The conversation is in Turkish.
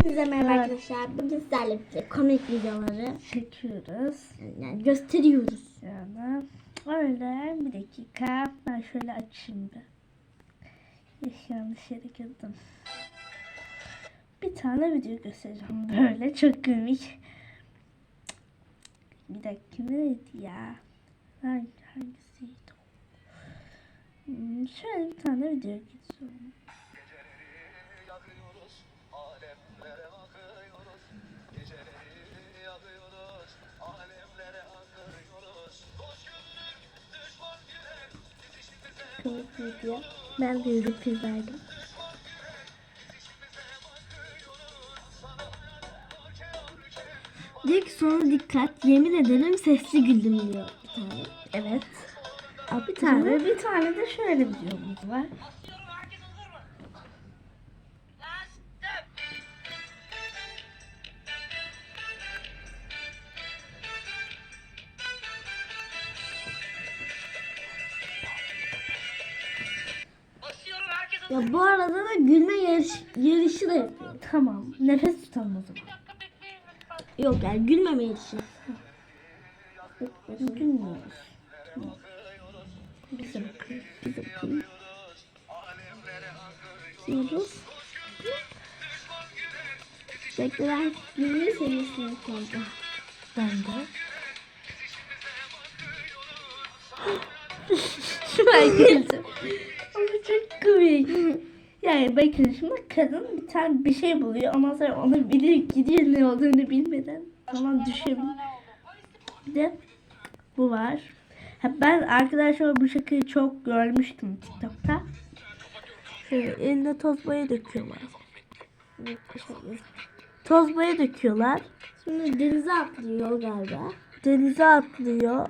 Hepinize merhaba Evet. arkadaşlar. Bugün sizlerle birlikte komik videoları çekiyoruz. yani gösteriyoruz. Yani öyle bir dakika ben şöyle açayım bir. Yaş yanlış yere girdim. Bir tane video göstereceğim böyle çok komik. Bir dakika neydi ya? Hangi, hangisiydi? Hmm, şöyle bir tane video geçiyorum. Alemlere akıyoruz. Geceleri yakıyoruz, alemlere akıyoruz. Hoş gördük, düşman güler, Komik video. Ben yüzük izlerdim. Diyor ki sonra dikkat yemin ederim sesli güldüm diyor bir tane. Evet. Aa, Bir tane, bir tane de şöyle videomuz var. Ya bu arada da gülme yarış, yarışı da yapıyor. Tamam. Nefes tutalım o zaman. Yok yani gülmeme yarışı. Gülmüyoruz. Bize bakın. Bize bakın. Diyoruz. Bekle ben gülme seviyesine kaldım. Ben de. ben güldüm. Komik. Yani bakın şimdi kadın bir tane bir şey buluyor. Ondan sonra onu biliyor gidiyor ne olduğunu bilmeden falan düşebiliyor. Bir de bu var. Ha, ben arkadaşlar bu şakayı çok görmüştüm TikTok'ta. Şöyle elinde toz boya döküyorlar. Toz boya döküyorlar. Şimdi denize atlıyor galiba. Denize atlıyor.